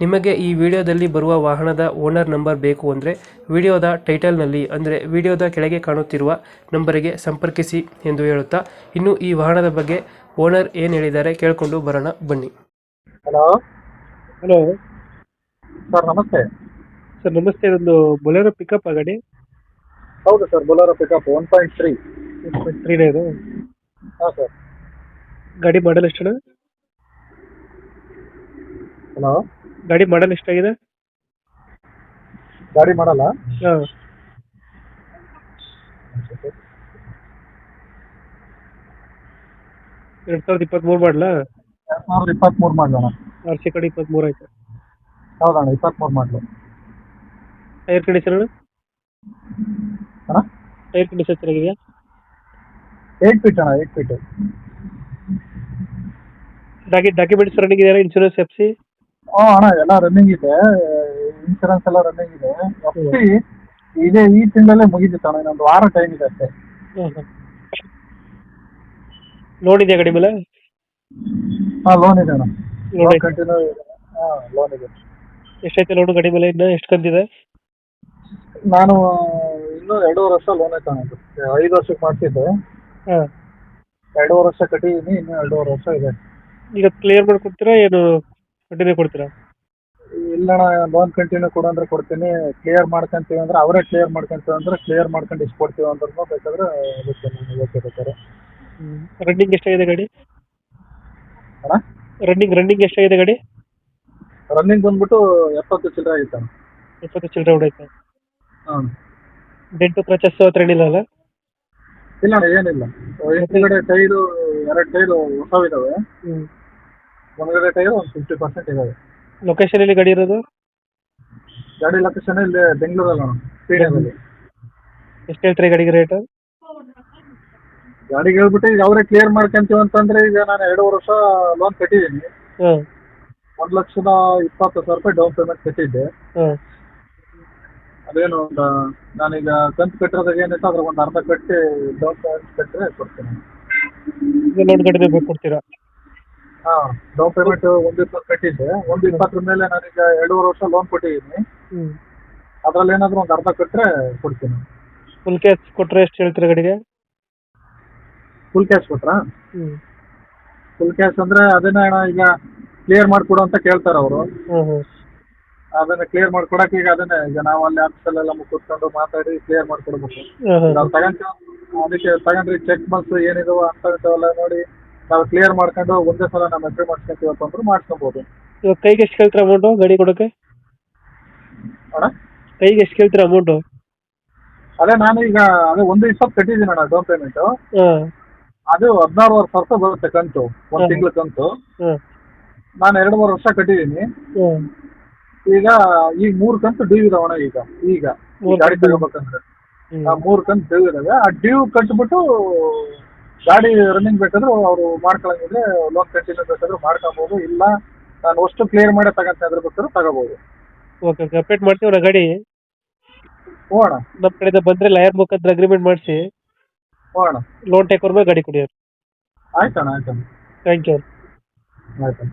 ನಿಮಗೆ ಈ ವಿಡಿಯೋದಲ್ಲಿ ಬರುವ ವಾಹನದ ಓನರ್ ನಂಬರ್ ಬೇಕು ಅಂದರೆ ವಿಡಿಯೋದ ಟೈಟಲ್ನಲ್ಲಿ ಅಂದರೆ ವಿಡಿಯೋದ ಕೆಳಗೆ ಕಾಣುತ್ತಿರುವ ನಂಬರಿಗೆ ಸಂಪರ್ಕಿಸಿ ಎಂದು ಹೇಳುತ್ತಾ ಇನ್ನು ಈ ವಾಹನದ ಬಗ್ಗೆ ಓನರ್ ಏನು ಹೇಳಿದ್ದಾರೆ ಕೇಳಿಕೊಂಡು ಬರೋಣ ಬನ್ನಿ. ಹಲೋ. ಹಲೋ. ಸರ್ ನಮಸ್ತೆ. ಸರ್ ನಮಸ್ತೆ ಇದೊಂದು ಬೊಲೆರೋ ಪಿಕಪ್ ಗಾಡಿ ಹೌದು sir Bolero pickup one point three. ತ್ರೀನೇ ಇದು ಹಾಂ ಸರ್. ಗಾಡಿ ಮಾಡಲ್ ಎಷ್ಟು ಹಲೋ. ಗಾಡಿ ಮಾಡಲ್ ಎಷ್ಟಾಗಿದೆ? ಗಾಡಿ ಮಾಡಲ್ಲ? ಹಾಂ. ಎರಡ್ ಸಾವಿರದ ಇಪ್ಪತ್ತ್ಮೂರು ಮಾಡಲಾ? ಎರಡ್ ಸಾವಿರದ ಇಪ್ಪತ್ತ್ಮೂರು ಮಾಡಲಣ್ಣ ಆರ್ ಸಿ ಕಡೆ ಇಪ್ಪತ್ಮೂರು ಆಯ್ತು. ಹೌದಣ್ಣ ಇಪ್ಪತ್ತ್ಮೂರು ಮಾಡಲು. ಟೈರ್ ಕಂಡೀಷನ್ ಅಣ್ಣ? ಟೈರ್ ಕಂಡೀಷನ್ ಚೆನ್ನಾಗಿದೆಯಾ? ಏಟ್ ಫೀಟ್ ಅಣ್ಣ ಏಟ್ ಫೀಟ್. ಡಾಕಿ ಡಾಕ್ಯುಮೆಂಟ್ಸ್ ರನ್ನಿಂಗ್ ಇದೆಯಾ ಇನ್ಶೂರೆನ್ಸ್ ಎಫ್ ಸಿ ಹ್ಞೂ ಅಣ್ಣ ಎಲ್ಲ ರನ್ನಿಂಗ್ ಇದೆ. ಇನ್ಶೂರೆನ್ಸ್ ಎಲ್ಲ ರನ್ನಿಂಗ್ ಇದೆ. ಎಫ್ ಇದೆ ಈ ತಿಂಗಳಲ್ಲೇ ಮುಗಿದಿತ್ತು ಅಣ್ಣ ಇನ್ನೊಂದು ವಾರ ಟೈಮ್ ಇದೆ ಅಷ್ಟೇ. ಲೋನ್ ಇದೆಯಾ ಗಾಡಿ ಮೇಲೆ? ಹಾ ಲೋನ್ ಇದೆ ಅಣ್ಣ. ಲೋನ್ ಕಂಟಿನ್ಯೂ ಇದೆ. ಹಾಂ ಲೋನ್ ಇದೆ. ಎಷ್ಟೈತೆ ಲೋನ್ ಗಾಡಿ ಮೇಲೆ ಇನ್ನು? ಎಷ್ಟು ಕಂತಿದೆ? ನಾನು ಇನ್ನೂ ಎರಡೂವರೆ ವರ್ಷ ಲೋನ್ ಐತೆ ಅಣ್ಣ ಐದು ವರ್ಷಕ್ಕೆ ಮಾಡ್ತಿದ್ದೆ. ಹಾ. ಎರಡೂವರೆ ವರ್ಷ ಕಟ್ಟಿದ್ದೀನಿ ಇನ್ನೂ ಎರಡೂವರೆ ವರ್ಷ ಇದೆ. ಈಗ ಕ್ಲಿಯರ್ ಮಾಡ್ಕೊಡ್ತೀರಾ? ಏನು ಕಂಟಿನ್ಯೂ ಕೊಡ್ತೀರಾ? ಇಲ್ಲಣ್ಣ ಲೋನ್ ಕಂಟಿನ್ಯೂ ಕೊಡು ಅಂದ್ರೆ ಕೊಡ್ತೀನಿ. ಕ್ಲಿಯರ್ ಮಾಡ್ಕೊಂತೀವಿ ಅಂದ್ರೆ ಅವರೇ ಕ್ಲಿಯರ್ ಮಾಡ್ಕೊಂತೀವಿ ಅಂದ್ರೆ ಕ್ಲಿಯರ್ ಮಾಡ್ಕೊಂಡು ಇಷ್ಟು ಕೊಡ್ತೀವಿ ಅಂದ್ರೂ ಬೇಕಾದ್ರೆ ನಾನು ಓಕೆ ಬೇಕಾದ್ರೆ ರನ್ನಿಂಗ್ ಎಷ್ಟಾಗಿದೆ ಗಾಡಿ? ಅಣ್ಣ? ರನ್ನಿಂಗ್ ರನ್ನಿಂಗ್ ಎಷ್ಟಾಗಿದೆ ಗಾಡಿ? ರನ್ನಿಂಗ್ ಬಂದ್ಬಿಟ್ಟು ಎಪ್ಪತ್ತು ಚಿಲ್ಲರೆ ಆಗಿತ್ತು ಅಣ್ಣ. ಇಪ್ಪತ್ತು ಚಿಲ್ಲರೆ ಹೊಡೈತೆ ಹಾಂ. ಡೆಂಟು ಕ್ರಚಸ್ ಹತ್ರ ಹೇಳಿಲ್ಲ ಅಲ್ಲ? ಇಲ್ಲ ಅಣ್ಣ ಏನಿಲ್ಲ. ಹಿಂದ್ಗಡೆ ಟೈರು ಎರಡು ಟೈರು ಹೊಸವಿದ್ದಾವೆ ಹ್ಞೂ ಮುಂದ್ಗಡೆ ಟೈರು ಒಂದು ಫಿಫ್ಟಿ ಪರ್ಸೆಂಟ್ ಇದಾವೆ ಲೊಕೇಶನ್ ಎಲ್ಲಿ ಗಾಡಿ ಇರೋದು? ಗಾಡಿ ಲೊಕೇಶನ್ ಇಲ್ಲಿ ಬೆಂಗಳೂರಲ್ಲಿ ಸ್ಟೇಡಿಯಮಲ್ಲಿ ಎಷ್ಟು ಹೇಳ್ತೀರಿ ಗಾಡಿಗೆ ರೇಟ್ ಗಾಡಿಗೆ ಹೇಳ್ಬಿಟ್ಟು ಈಗ ಅವರೇ ಕ್ಲಿಯರ್ ಮಾಡ್ಕೊಂತೀವಿ ಅಂತಂದ್ರೆ ಈಗ ನಾನು ಎರಡೂವರೆ ವರ್ಷ ಲೋನ್ ಕಟ್ಟಿದ್ದೀನಿ. ಒಂದು ಲಕ್ಷದ ಇಪ್ಪತ್ತು ಸಾವಿರ ರೂಪಾಯಿ ಡೌನ್ ಪೇಮೆಂಟ್ ಕಟ್ಟಿದ್ದೆ. ಅದೇನು ಒಂದು ನಾನೀಗ ಕಂತು ಕಟ್ಟಿರೋದಾಗ ಏನಿತ್ತು ಅದ್ರ ಒಂದು ಅರ್ಧ ಕಟ್ಟಿ ಡೌನ್ ಪೇಮೆಂಟ್ ಕಟ್ಟಿದ್ರೆ ಕೊಡ್ತೀನಿ. ಲೋನ್ ಕಟ್ಟಬೇಕು ಬೇಕು ಕೊಡ್ತೀರಾ ಹಾಂ ಡೌನ್ ಪೇಮೆಂಟ್ ಒಂದು ಇಪ್ಪತ್ತು ಕಟ್ಟಿದ್ದೆ. ಒಂದು ಇಪ್ಪತ್ತರ ಮೇಲೆ ನಾನೀಗ ಎರಡೂವರೆ ವರ್ಷ ಲೋನ್ ಕೊಟ್ಟಿದ್ದೀನಿ. ಅದ್ರಲ್ಲಿ ಏನಾದರೂ ಒಂದು ಅರ್ಧ ಕೊಟ್ಟರೆ ಕೊಡ್ತೀನಿ. ಫುಲ್ ಕ್ಯಾಶ್ ಕೊಟ್ಟರೆ ಎಷ್ಟು ಹೇಳ್ತೀರಾ ಗಡಿಗೆ? ಫುಲ್ ಕ್ಯಾಶ್ ಕೊಟ್ರಾ? ಫುಲ್ ಕ್ಯಾಶ್ ಅಂದ್ರೆ ಅದನ್ನ ಅಣ್ಣ ಈಗ ಕ್ಲಿಯರ್ ಮಾಡಿಕೊಡು ಅಂತ ಕೇಳ್ತಾರೆ ಅವರು. ಅದನ್ನ ಕ್ಲಿಯರ್ ಮಾಡ್ಕೊಡಕ್ಕೆ ಈಗ ಅದನ್ನೇ ಈಗ ನಾವು ಅಲ್ಲಿ ಆಫೀಸಲ್ಲೆಲ್ಲ ಕೂತ್ಕೊಂಡು ಮಾತಾಡಿ ಕ್ಲಿಯರ್ ಮಾಡ್ಕೊಡ್ಬೇಕು. ನಾವು ತಗೊಂತೀವಿ ಅದಕ್ಕೆ ತಗೊಂಡ್ರಿ ಚೆಕ್ ಬಸ್ ಏನಿದಾವ ಅಂತ ನೋಡಿ. ನಾವು ಕ್ಲಿಯರ್ ಮಾಡ್ಕೊಂಡು ಒಂದೇ ಸಲ ನಾವು ಎಂಟ್ರಿ ಮಾಡ್ಸ್ಕೊಂತೀವಪ್ಪ ಅಂದ್ರೆ ಮಾಡ್ಸ್ಕೊಬೋದು. ಇವಾಗ ಕೈಗೆ ಎಷ್ಟು ಕೇಳ್ತಾರೆ ಅಮೌಂಟು ಗಾಡಿ ಕೊಡೋಕ್ಕೆ ಅಣ್ಣ? ಕೈಗೆ ಎಷ್ಟು ಕೇಳ್ತೀರಾ ಅಮೌಂಟು ಅದೇ ನಾನು ಈಗ ಅದೇ ಒಂದು ಇಪ್ಪತ್ತು ಕಟ್ಟಿದ್ದೀನಿ ಅಣ್ಣ ಡೌನ್ ಪೇಮೆಂಟ್ ಹಾಂ. ಅದು ಹದಿನಾರುವರೆ ಸಾವಿರ ರೂಪಾಯಿ ಬರುತ್ತೆ ಕಂತು ಒಂದು. ತಿಂಗಳ ಕಂತು. ಹಾಂ. ನಾನು ಎರಡು ಮೂರು ವರ್ಷ ಕಟ್ಟಿದ್ದೀನಿ ಹಾಂ. ಈಗ ಈ ಮೂರು ಕಂತು ಡ್ಯೂ ಇದಾವಣ ಈಗ ಈಗ. ಈ ಗಾಡಿ? ತಗೋಬೇಕಂದ್ರೆ. ಆ ಮೂರು ಕಂತು ಡ್ಯೂ ಇದಾವೆ. ಆ ಡ್ಯೂ ಕಟ್ಬಿಟ್ಟು ಗಾಡಿ ರನ್ನಿಂಗ್ ಬೇಕಾದ್ರೂ ಅವರು ಮಾಡ್ಕೊಳಂಗಿದ್ರೆ ಲೋನ್ ಕಂಟಿನ್ಯೂ ಬೇಕಾದ್ರೂ ಮಾಡ್ಕೊಬೋದು. ಇಲ್ಲ ನಾನು ಅಷ್ಟು ಕ್ಲಿಯರ್ ಮಾಡೇ ತಗಂತ ಅದ್ರ ಬೇಕಾದ್ರೂ ತಗೋಬೋದು. ಓಕೆ ಓಕೆ ಅಪ್ಡೇಟ್ ಮಾಡ್ತೀವಿ ನಾ ಗಾಡಿ. ಅಣ್ಣ. ನಮ್ಮ ಕಡೆಯಿಂದ ಬಂದರೆ ಲಾಯರ್ ಮುಖಾಂತರ ಅಗ್ರಿಮೆಂಟ್ ಮಾಡಿಸಿ. ಹ್ಞೂ ಲೋನ್ ಟೇಕ್ ಮೇಲೆ ಗಾಡಿ ಕೊಡಿ ಆಯ್ತಣ್ಣ ಆಯ್ತಣ್ಣ. ಥ್ಯಾಂಕ್ ಯು ಆಯ್ತಣ್ಣ.